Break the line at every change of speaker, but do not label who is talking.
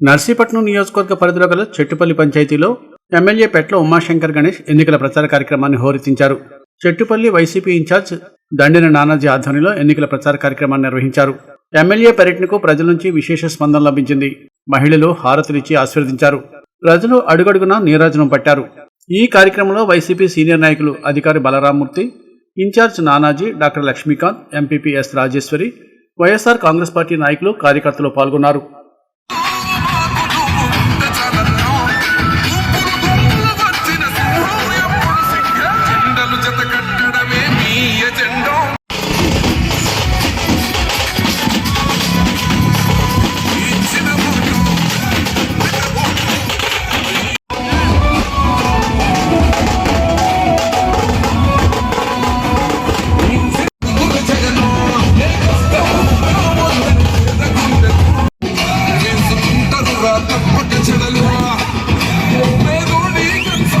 నర్సీపట్నం నియోజకవర్గ పరిధిలో గల చెట్టుపల్లి పంచాయతీలో ఎమ్మెల్యే పెట్ల ఉమాశంకర్ గణేష్ ఎన్నికల ప్రచార కార్యక్రమాన్ని హోరెత్తించారు. Chettupalli YCP in charge Dandina Nanaji ఆధ్వర్యంలో ఎన్నికల ప్రచార కార్యక్రమాన్ని నిర్వహించారు. ఎమ్మెల్యే పర్యటనకు ప్రజల నుంచి విశేష స్పందన లభించింది. మహిళలు హారతులిచ్చి ఆశీర్వదించారు. ప్రజలు అడుగడుగున నీరాజనం పట్టారు. ఈ కార్యక్రమంలో వైసీపీ సీనియర్ నాయకులు Adhikari Balaramurthy in charge Nanaji doctor Lakshmikant MPP S Rajeshwari YSR Congress party నాయకులు కార్యకర్తలు పాల్గొన్నారు. to the law.